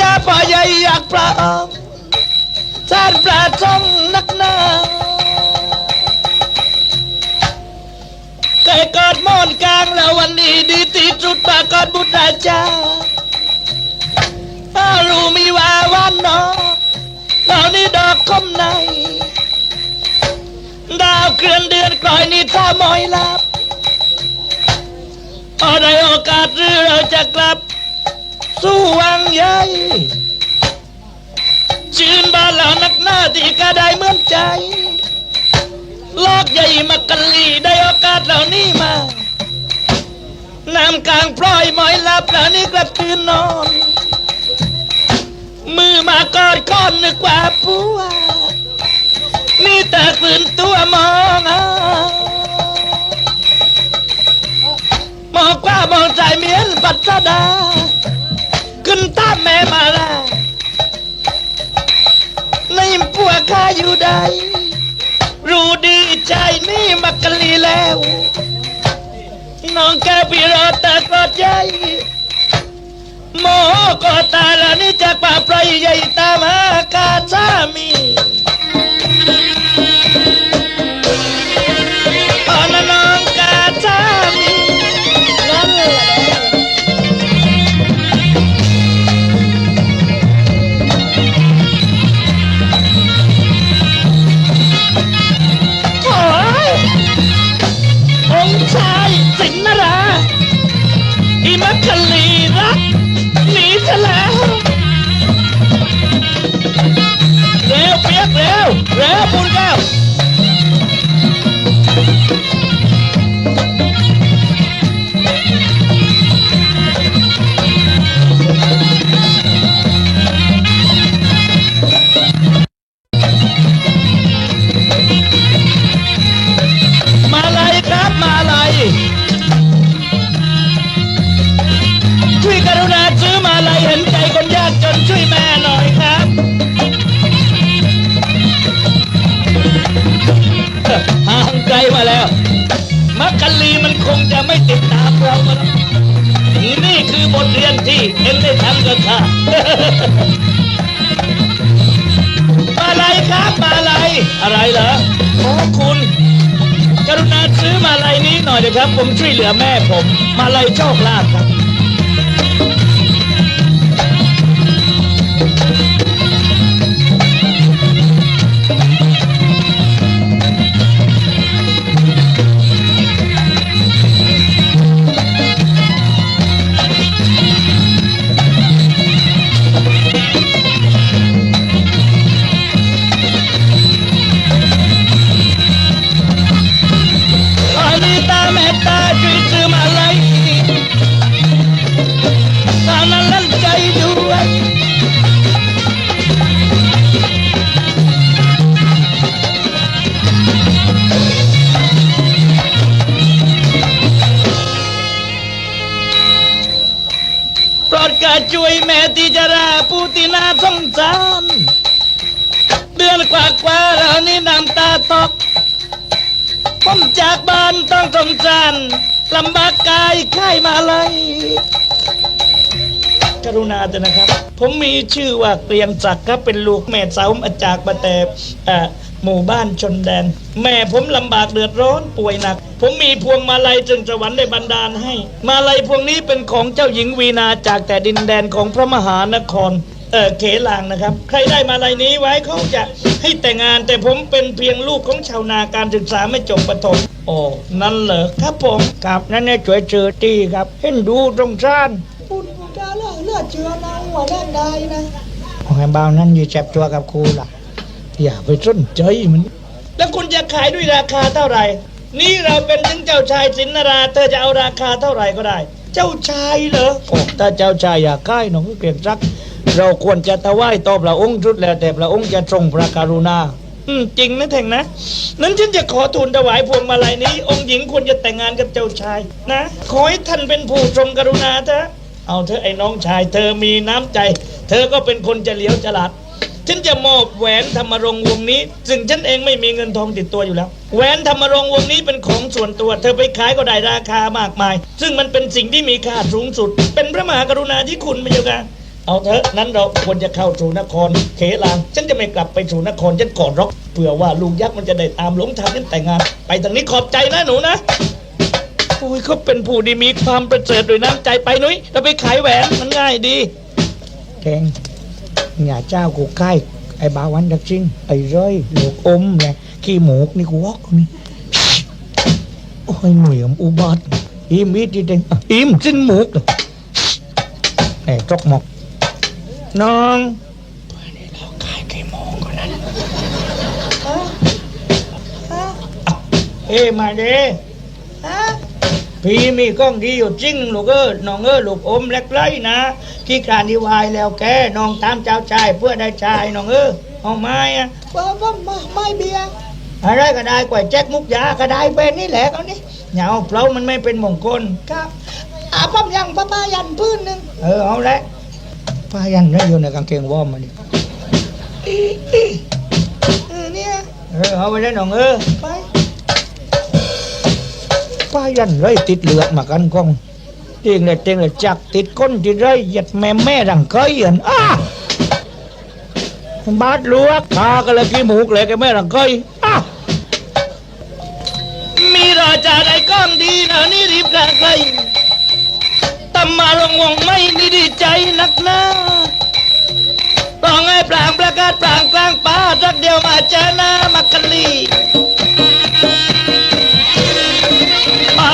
จ้าพ่อใหญ่อยากปลาอมสานปลาจ้องนักหนาไก่กอดมอนกลางแล้ววันนี้ดีที่สุดปากอดบุตรราชาถ้ารู้มีว่าวันนอดาวนี้ดอกคมใน ดาวเคลื่อนเดือนกลอยนี่ถ้ามอยลับพอได้โอกาสหรือเราจะกลับ สู้วังใหญ่ชื่นบาลานักหน้าที่ก็ได้เหมือนใจ ลอกใหญ่มากันลีได้โอกาสเหล่านี้มานำกลางพลอยหมอยลับเหล่านี้กลับตื่นนอน มือมากอดก้อนนึกว่าผัวมีแต่ฝืนตัวมองอะมองกว่ามองใจเมียนปัสดา ขึ้นตามแม่มาลาในปัวข้าอยู่ใด รู้ดีใจนี่มักกะลีแล้ว น้องแกพี่รอตากรอดใจโมก็ตาล้วนี่จากป่าไพรใหญ่ตามหากาสามี ร็วเปียกเร็วเร็วปูนแก้ว มาเลครับมาเลอะไรเหรอโอ้คุณ กรุณาซื้อมาลัยนี้หน่อยนะครับ ผมช่วยเหลือแม่ผม มาลัยโชคลาภครับ กว่ากว่าๆแล้วนี่น้ำตาตก ผมจากบ้านต้องสงสารลำบากกายค่ายมาเลยกรุณาเถอะนะครับ ผมมีชื่อว่าเกรียงศักดิ์ครับเป็นลูกแม่สาวมาจากมาแต่หมู่บ้านชนแดน แม่ผมลำบากเดือดร้อนป่วยหนัก ผมมีพวงมาลัยจึงสวรรค์ได้บันดาลให้ มาลัยพวงนี้เป็นของเจ้าหญิงวีนาจากแต่ดินแดนของพระมหานคร เออเขลางนะครับ ใครได้มาลัยนี้ไว้เขาจะให้แต่งงานแต่ผมเป็นเพียงลูกของชาวนาการศึกษาไม่จบประถมโอ้นั่นเหรอครับผมครับนั่นเนี่ยช่วยเจอตีครับ เห็นดูตรงซ่านคุณจะเลือกเลือกเชื้อนะหัวแรงได้นะของไอ้บ่าวนั้นอยู่แจ็บตัวกับครูล่ะ อย่าไปสนใจมัน แล้วคุณจะขายด้วยราคาเท่าไหร่ นี่เราเป็นถึงเจ้าชายสินนรา เธอจะเอาราคาเท่าไหร่ก็ได้ เจ้าชายเหรอโอ้ถ้าเจ้าชายอยากขายหนองเกลียงรัก เราควรจะถวายต่อพระองค์ชุดแล้วแต่พระองค์จะทรงพระกรุณาอืมจริงนะเท่งนะ นั้นฉันจะขอทูลถวายพวงมาลัยนี้ องค์หญิงควรจะแต่งงานกับเจ้าชายนะ ขอให้ท่านเป็นผู้ทรงกรุณาเถอะเอาเธอะไอ้น้องชาย เธอมีน้ำใจ เธอก็เป็นคนเฉลียวฉลาด ฉันจะมอบแหวนธรรมรงค์วงนี้ ซึ่งฉันเองไม่มีเงินทองติดตัวอยู่แล้ว แหวนธรรมรงค์วงนี้เป็นของส่วนตัว เธอไปขายก็ได้ราคามากมาย ซึ่งมันเป็นสิ่งที่มีค่าสูงสุด เป็นพระมหากรุณาธิคุณไม่ใช่กะเอาเถอะนั้นเราควรจะเข้าสู่นครเขลางฉันจะไม่กลับไปสู่นครฉันกอดรกเผื่อว่าลูกยักษ์มันจะได้ตามหลงทางฉันแต่งงาน ไปทางนี้ขอบใจนะหนูนะโอ้ยเขาเป็นผู้ที่มีความประเสริฐด้วยน้ำใจไปนุ้ยเราไปขายแหวนมันง่ายดี แกง อย่าเจ้ากูใกล้ไอ้บาวันดักซิงไอ้ร้อยลูกอมเนี่ยขี้หมูกนี่กูวอกนี่โอ้ยหนุ่ยมอุบัติอิมอีดีเดงอิมสิ้นหมูกไอ้จกหมกน้องเราขายกี่โมก่อนนั้นฮะฮะเอ้มาเด้ พี่มีกล้องดีอยู่จริงลูกเอ้ยน้องเอ้ยลูกอมเล็กไรนะขี้กรานที่วายแล้วแกน้องตามเจ้าชายเพื่อได้ชายน้องเอ้ยเอาไม้อะไม่ไม่เบียร์อะไรก็ได้กว่าแจ็คมุกยาก็ได้เป็นนี่แหละเอานี่อย่าเพรามันไม่เป็นมงคลครับอาปั๊มยังป้าป้ายันพื้นหนึ่งเออเอาละป้ายันได้อยู่ในกางเกงวอร์มมาดิเออเนี่ยเออเอาไปได้น้องเออไป ป้ายันไรติดเลือดมากันกองเตียงเลยเตียงเลยจักติดก้นที่ไรหยัดแม่แม่รังเคยอันอ้าบาดลวกขาก็เลยขี้หมูกเลยแกแม่รังเคยอ้ามีราจาได้กล้องดีนะนี่รีบกระเคยตำมาลงวงไม่นี่ดีใจนักหนาต้องให้ปลางประกาศปลางกลางป่าสักเดียวมาเจอหน้ามักกะลี มา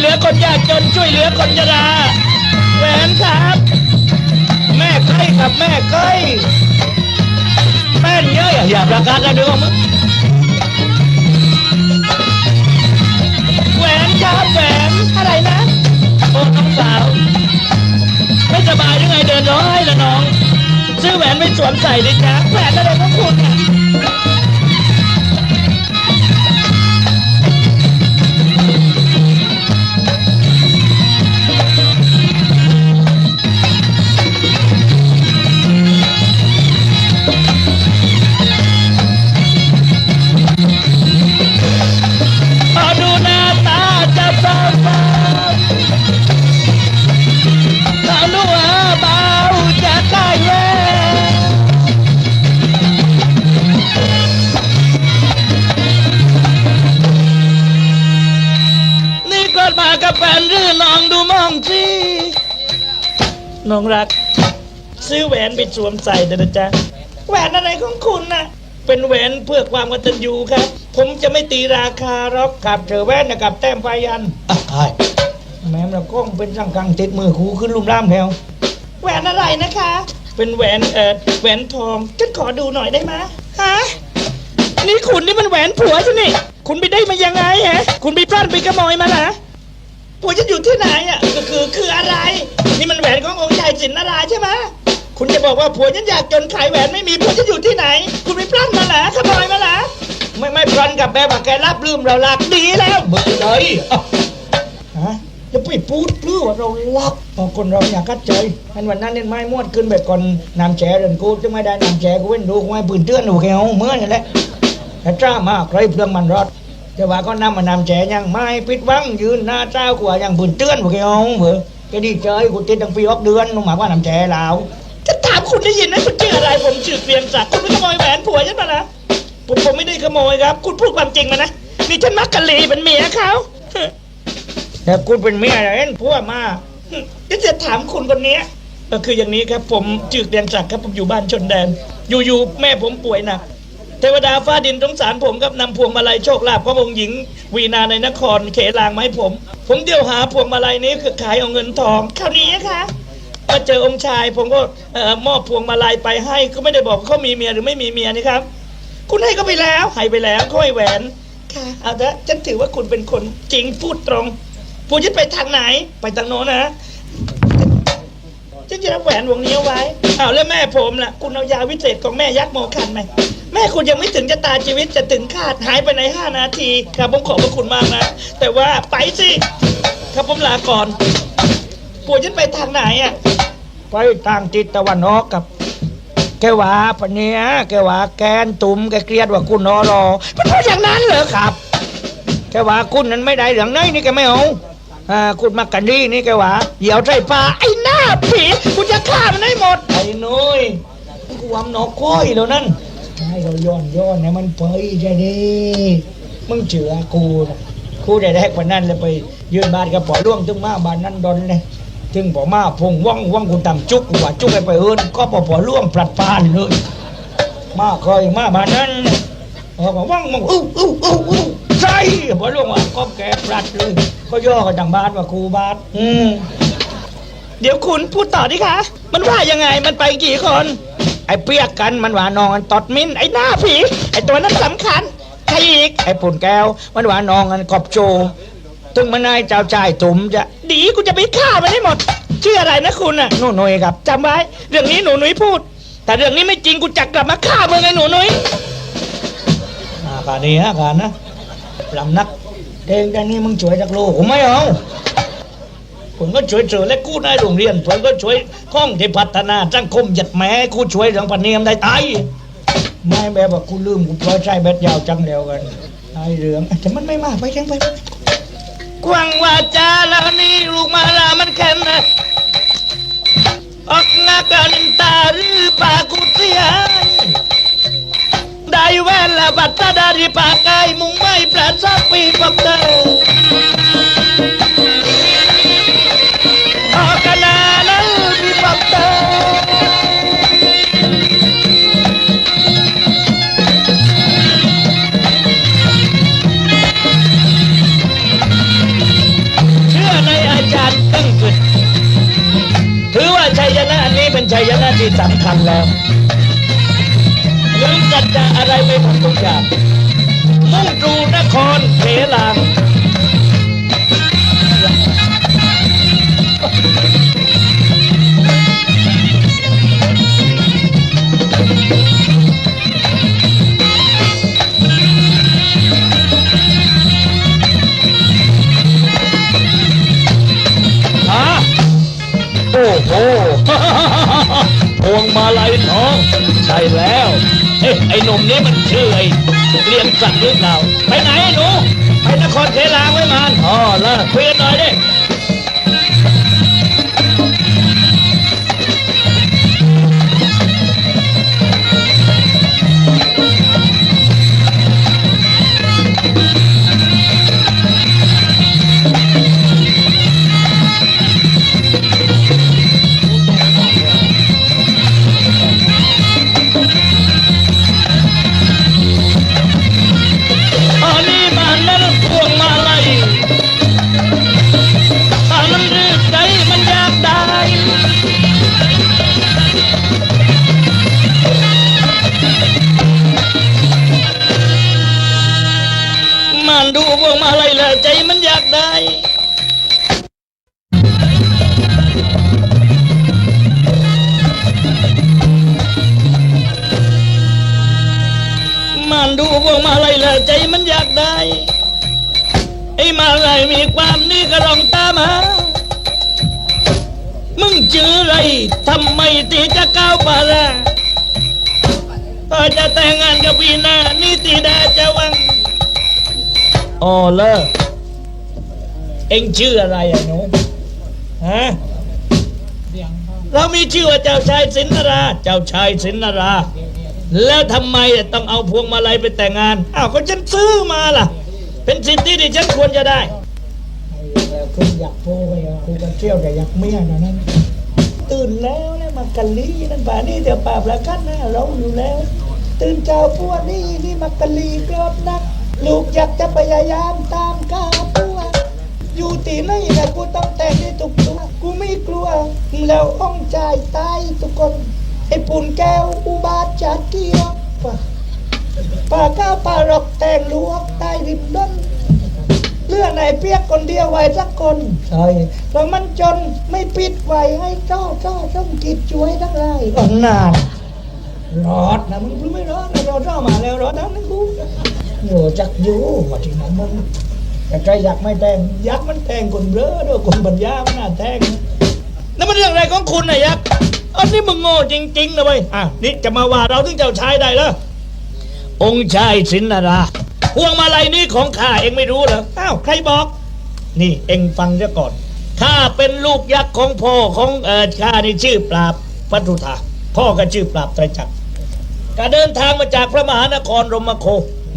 เหลือคนยากจนช่วยเหลือคนชราแหวนครับ แม่ใกล้กับแม่ใกล้แม่นเยอะอย่าประกาศแล้วดูมึงแหวนครับแหวนอะไรนะโอ้น้องสาว ไม่สบายหรือไงเดินร้อยละน้อง ซื้อแหวนไม่สวมใส่ดิจ้าแหวนอะไรของคุณเนี่ย องรัก ซื้อแหวนไปสวมใส่เถอะนะจ๊ะแหวนอะไรของคุณน่ะเป็นแหวนเพื่อความกตัญญูครับ ผมจะไม่ตีราคาหรอกกับเธอแหวนนะกับแต้มไฟยันอะใช่แม้มละกล้องเป็นสังกังติดมือคูขึ้นลุ่มล่ามแถวแหวนอะไรนะคะ เป็นแหวนเออแหวนทองฉันขอดูหน่อยได้ไหมฮะนี่คุณนี่มันแหวนผัวฉันนี่คุณไปได้มายังไงฮะ คุณไปพลาดไปขโมยมาเหรอผัวฉันอยู่ที่ไหนอะก็คือคืออะไร นี่มันแหวนขององค์ชายสินนราใช่ไหมคุณจะบอกว่าผัวฉันอยากจนขายแหวนไม่มีผัวฉันอยู่ที่ไหน คุณไปพลาดมาเหรอขโมยมาเหรอไม่ไม่พลันกับแบบว่าแกรับลืมเราลักดีแล้วเบื่อเลยอะฮะจะไปพูดเพื่อว่าเราลับเอาคนเราอยากกัดใจอันวันนั้นเนี่ยไม้มวดขึ้นแบบก่อนนำแฉเดินกูจะไม่ได้นำแฉกูเว้นดูกูไม่ปืนเตือนดูแกเอาเมื่อนี่แหละแต่จ้ามากใครเพื่องมันรอดแต่ว่าก็นำมานำแฉยังไม่ปิดหวังยืนหน้าเจ้ากว่ายังปืนเตือนพวกแกเอาเบื่อ แกดีใจกูติดตั้งปีออกเดือนนุ่มหมายว่าน้ำแฉลาวจะถามคุณได้ยินไหมคุณชื่ออะไรผมชื่อเกรียงศักดิ์คุณไม่ขโมยแหวนผัวฉันมาละผมผมไม่ได้ขโมยครับ คุณพูดความจริงมานะนี่ฉันมักกะลีเป็นเมียเขาแต่คุณเป็นเมียอะไรเอ็นพวกมาก็จะถามคุณคนนี้ก็คืออย่างนี้ครับ ผมจืดเดียนศักดิ์ครับผมอยู่บ้านชนแดน อยู่ๆแม่ผมป่วยหนัก เทวดาฟ้าดินสงสารผมครับนำพวงมาลัยโชคลาภขององค์หญิง วีนาในนครเขลางไมาให้ผม ผมเดี่ยวหาพวงมาลัยนี้คือขายเอาเงินทองคราวนี้นะคะมาเจอองค์ชายผมก็เอ่อมอบพวงมาลัยไปให้ก็ไม่ได้บอกว่าเขามีเมียหรือไม่มีเมียนี่ครับ คุณให้เขาไปแล้วให้ไปแล้วเขาให้แหวนค่ะเอาเถอะฉันถือว่าคุณเป็นคนจริงพูดตรงปูยึดไปทางไหนไปทางโน้นนะฉันจะรับแหวนวงนี้เอาไว้อ้าวแล้วแม่ผมล่ะ คุณเอายาวิเศษของแม่ยักษ์โมคันไหม แม่คุณยังไม่ถึงจะตายชีวิตจะถึงขาดหายไปในห้านาที ครับผมขอบพระคุณมากนะ แต่ว่าไปสิ ครับผมลาก่อนปู่ฉันไปทางไหนอะไปทางทิศตะวันออกกับ แกว่าปะเนี้ยแกว่าแกนตุ่มแกเกลียดว่าคุณนอรอมันเพราะอย่างนั้นเหรอครับ แกว่าคุณนั้นไม่ได้เหลืองน้อยนี่แกไม่เอาอ่าคุณมากันดีนี่แกว่าเหยี่ยวใจปลาไอ้หน้าผีคุณจะฆ่ามันให้หมดไอ้นุ้ยกูวำหนอกก้อยแล้วนั่น ให้เราย้อนย้อนให้มันไปใช่ดิมึงเชื่อกูนะกูได้แรกวันนั้นเลยไปยืนบานกับปอล่วงถึงมาบานนั้นดนเลยถึงปอมาพงว่องว่องกูตำจุกกูว่าจุกไปไปเอินก็ปอปอล่วงปลัดปานเลยมาเคยมาบานนั้นเออบอกว่างมองอู้อู้อู้อู้ใช่พอล่วงว่าก็แกปลัดเลยก็ย่อกันดังบ้านว่าครูบาทอืมเดี๋ยวคุณพูดต่อดิคะ มันว่ายังไง มันไปกี่คน ไอ้เปียกกันมันหวานองกันตอดมินไอ้หน้าผีไอ้ตัวนั้นสำคัญใครอีกไอ้ปุ่นแก้ว มันหวานองกันกอบโจถึงมันนายเจ้าชายตุ่มจะดีกูจะไปฆ่ามันให้หมดชื่ออะไรนะคุณน่ะหนูนุ้ยครับจำไว้ เรื่องนี้หนูนุ้ยพูด แต่เรื่องนี้ไม่จริงกูจะกลับมาฆ่ามึงไอ้หนูนุ้ยอาการนี้ฮะการนะลำนักเองแต่นี่มึงช่วยจากลูกผมไม่เอา ผมก็ช่วยเจอและกู้ได้โรงเรียนผมก็ช่วยห้องที่พัฒนาสังคมหยัดแม้กูช่วยเรื่องปนเนียมได้ตายไม่แบบว่ากูลืมกูปล่อยใจแบดยาวจังเดียวกันไอ้เรื่องแต่มันไม่มากไปจังไปกวางว่าจาแล้วนี่ลูกมาลามันแค่นะออกงากันตาหรือปากุเสียได้แว่นละบัตรดาริปากายมุงไม่ปราศจากปีกับเธอ وخلال البطال แล้ว เอ๊ะไอ้หนุ่มนี้มันชื่อไอ้เรียนสักดิ์หรือเปล่าไปไหนไอ้หนูไปนครเทลางไว้มานอ๋อเลิกคุยกัน อ้มาลัยมีความนี่ก็ลองตามหามึงชื่ออะไรทำไมตีจะก้าวปาละพอจะแต่งงานกับพี่นานี่ตีดาจะวังอ๋อเลิกเอ็งชื่ออะไรอะหนูฮะเรามีชื่อว่าเจ้าชายสินนรา เจ้าชายสินนรา แล้วทำไมต้องเอาพวงมาลัยไปแต่งงาน อ้าวก็ฉันซื้อมาล่ะ เป็นสิทธิที่ฉันควรจะได้คุณอยากโพไปคุณจะเที่ยวแต่อยากเมียนะนั้นตื่นแล้วนะมากะลีนั่นป่านี่เดี๋ยวป่าประกันนะเราอยู่แล้ว ตื่นเจ้าพวกนี่นี่มากะลีกรอบนัก ลูกอยากจะพยายามตามกาพวกอยู่ตีไหนนะกูต้องแต่งให้ทุกตัวกูไม่กลัว แล้วอ้องใจตายทุกคนไอ้ปุ่นแก้วอุบาทจัดเกียว ป่าป่าก้าวป่ารอกแต่งลวกใต้ริมด้นเลือกไหนเปียกคนเดียวไว้สักคนใช่เพราะมันจนไม่ปิดไว้ให้เจ้าเจ้าต้องกิดช่วยทั้งหลายอ๋อนานรอดนะมึงเพิ่งไม่รอดนะรอดรอดมาแล้วรอดทั้งนั้นกูโง่จักอยู่ว่าที่นั้นมึงแต่ใครอยากไม่แทงยักษ์มันแทงคนเบ้อด้วยคนปัญญามันน่าแทงนะนั่นมันเรื่องอะไรของคุณนะยักษ์อันนี้มึงโง่จริงๆนะเว้ยอะนี่จะมาว่าเราถึงเจ้าชายได้เหร องค์ชายสินนาราพวงมาลัยนี้ของข้าเองไม่รู้เหรออ้าวใครบอก นี่เองฟังเสียก่อนข้าเป็นลูกยักษ์ของพ่อของเออข้านี่ชื่อปราบปัทุธาพ่อก็ชื่อปราบไตรจักรก็เดินทางมาจากพระมหานครรมโค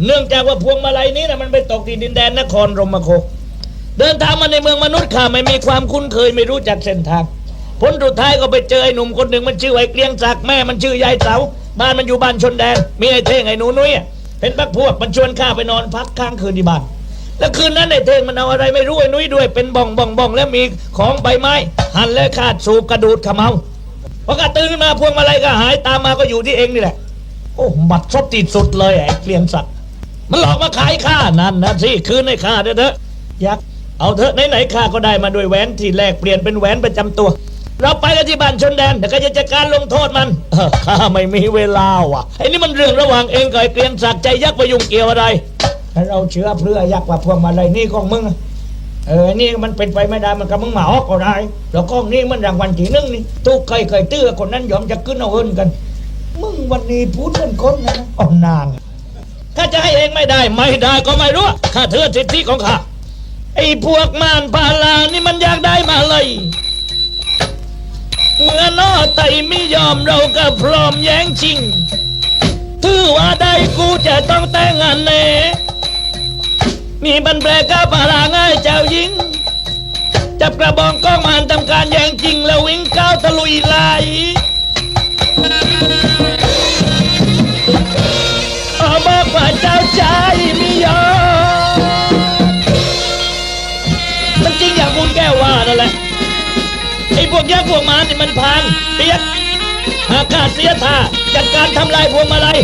เนื่องจากว่าพวงมาลัยนี้นะมันไปตกที่ดินแดนนครรมโค เดินทางมาในเมืองมนุษย์ข้าไม่มีความคุ้นเคยไม่รู้จักเส้นทางผลสุดท้ายก็ไปเจอไอ้หนุ่มคนหนึ่งมันชื่อไอ้เกลียงศักดิ์แม่มันชื่อยายเสา บ้านมันอยู่บ้านชนแดน มีไอ้เท่งไอ้หนูนุ้ยเป็นพักพวกมันชวนข้าไปนอนพักค้างคืนที่บ้านแล้วคืนนั้นไอ้เท่งมันเอาอะไรไม่รู้ไอ้นุ้ยด้วยเป็นบ้องบ้องบ้องแล้วมีของใบไม้ หั่นและขาดสูบกระดูดขมเมาพอกระตื่นขึ้นมาพวงมาลัยก็หายตามมาก็อยู่ที่เองนี่แหละ โอ้บัดซบติดสุดเลยไอ้เกลียงศักดิ์มันหลอกมาขายข้านั่นนะสิคืนให้ข้าเถอะยักษ์เอาเถอะไหนๆข้าก็ได้มาด้วยแหวนที่แลกเปลี่ยนเป็นแหวนประจำตัว เราไปกันที่บ้านชนแดนเดี๋ยวก็จะจัดการลงโทษมันเออข้าไม่มีเวลาว่ะไอ้นี่มันเรื่องระหว่างเองกับไอ้เกลียงศักดิ์ใจยักษ์ไปยุ่งเกี่ยวอะไรให้เราเชื่อเพื่อยักษ์ว่าพวงมาลัยนี่ของมึงอะเออนี่มันเป็นไปไม่ได้มันกับมึงหมาออกก็ได้แล้วก็นี่มันรางวัลที่หนึ่งนี่ตู้เคยเคยตื้อคนนั้นยอมจะขึ้นเอาเงินกัน มึงวันนี้พูดเป็นคนนะนะอ่อนนางถ้าจะให้เองไม่ได้ไม่ได้ก็ไม่รู้ข้าเถือสิทธิของข้าไอ้พวกมารพาลานี่มันอยากได้มาเลย เมื่อนอไตไม่ยอมเราก็พร้อมแย้งชิงถือว่าได้กูจะต้องแต่งงานเน่มีบันแปรกับพาราง่ายเจ้าหญิง จับกระบองก้องมานทำการแย่งจริงแล้ววิ่งก้าวตะลุยไหล หมานี่มันพานเปียกหากข้าเสียท่าจัดการทำลายพวงมาลัย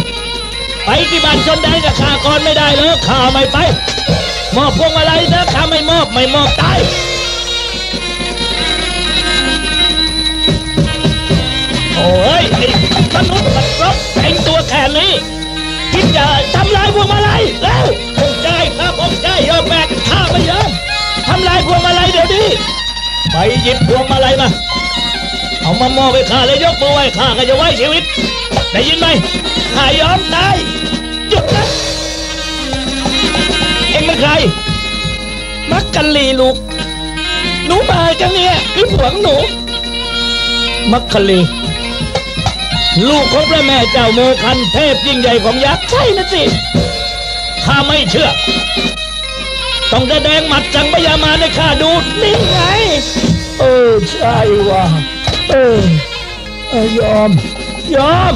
ไปที่บ้านชนแดนกับข้าก่อนไม่ได้เลยข้าไม่ไป มอบพวงมาลัยนะข้าไม่มอบไม่มอบตายโอ้ยไอ้มนุษย์มันรบแต่งตัวแค่นี้คิดจะทำลายพวงมาลัยแล้วองค์ใจครับองค์ใจยอมแบกข้าไม่ยอมทำลายพวงมาลัยเดี๋ยวนี้ไปหยิบพวงมาลัยมา เอามามอบให้ข้าเลยยกมือไหว้ข้าก็จะไว้ชีวิต ได้ยินไหมข้ายอมตายหยุดนะเอ็งเป็นใคร มักกันลีลูก หนูมากันเนี่ยคือผัวของหนู มักคลี ลูกของพระแม่เจ้าโมคันเทพยิ่งใหญ่ของยักษ์ใช่นะสิข้าไม่เชื่อ ต้องแสดงหมัดจังพยามาในข้าดูนี่ไง เออใช่ว่ะ เออเออยอม ยอม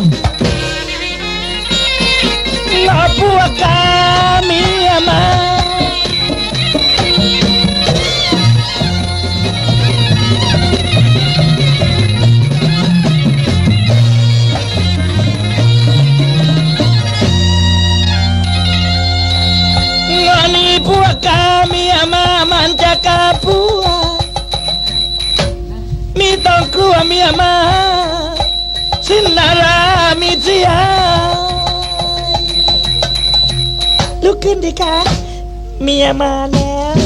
ลาพวกกาเมียมา เมียมาสินนารามีเสียลุกขึ้นดิคะเมียมาแล้ว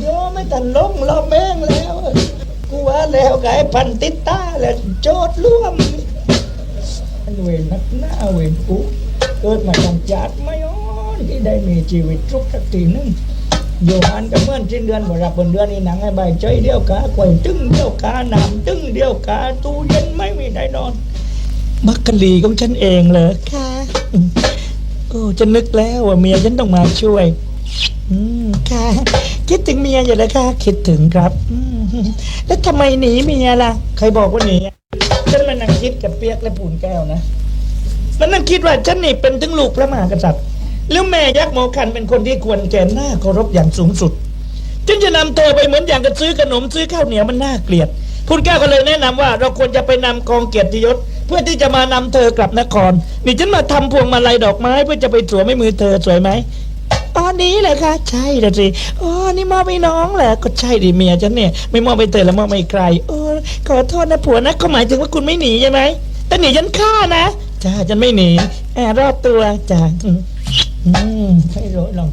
โยไม่ตันลงเราแม่งแล้ว กูว่าแล้วไงพันติดตาแล้วโจดร่วมมันเวนักหน้าเวรกูเกิดมาต้องจัดไม่ย้อนที่ได้มีชีวิตทุกสักทีนึง อยู่งานกับเมื่อนสิ้นเดือนบ่รับบนเดือนนี่หนังให้ใบใจเดียวกาควยตึ้งเดียวกาหนามตึ้งเดียวกาตู้เย็นไม่มีได้นอน มักกะลีของฉันเองเลยค่ะโอ้ฉันนึกแล้วว่าเมียฉันต้องมาช่วย อืมค่ะ คิดถึงเมียอยู่เลยค่ะ คิดถึงครับอืมแล้วทำไมหนีเมียล่ะ ใครบอกว่าหนีอะฉันมานั่งคิดกับเปียกและปูนแก้วนะ มันนั่งคิดว่าฉันนี่เป็นถึงลูกพระมหากษัตริย์ แล้วแม่ยักษ์โมคันเป็นคนที่ควรแก่หน้าเคารพอย่างสูงสุดจึงจะนำเธอไปเหมือนอย่างกับซื้อขนมซื้อข้าวเหนียวมันน่าเกลียดคุณแก้วก็เลยแนะนำว่า เราควรจะไปนำกองเกียรติยศ เพื่อที่จะมานำเธอกลับนครนี่ฉันมาทำพวงมาลัยดอกไม้ เพื่อจะไปสวมให้มือเธอสวยไหมอ๋อนนี้เหรอคะใช่ละสิอ๋อนี่มอบให้น้องเหรอก็ใช่ดิเมียฉันเนี่ยไม่มอบให้เธอแล้วมอบให้ใครเออขอโทษนะผัวนะเขาหมายถึงว่าคุณไม่หนีใช่ไหมแต่หนีฉันฆ่านะจ้าฉันไม่หนีแอบรอบตัวจ้า อืมอืมให้รู้ลอง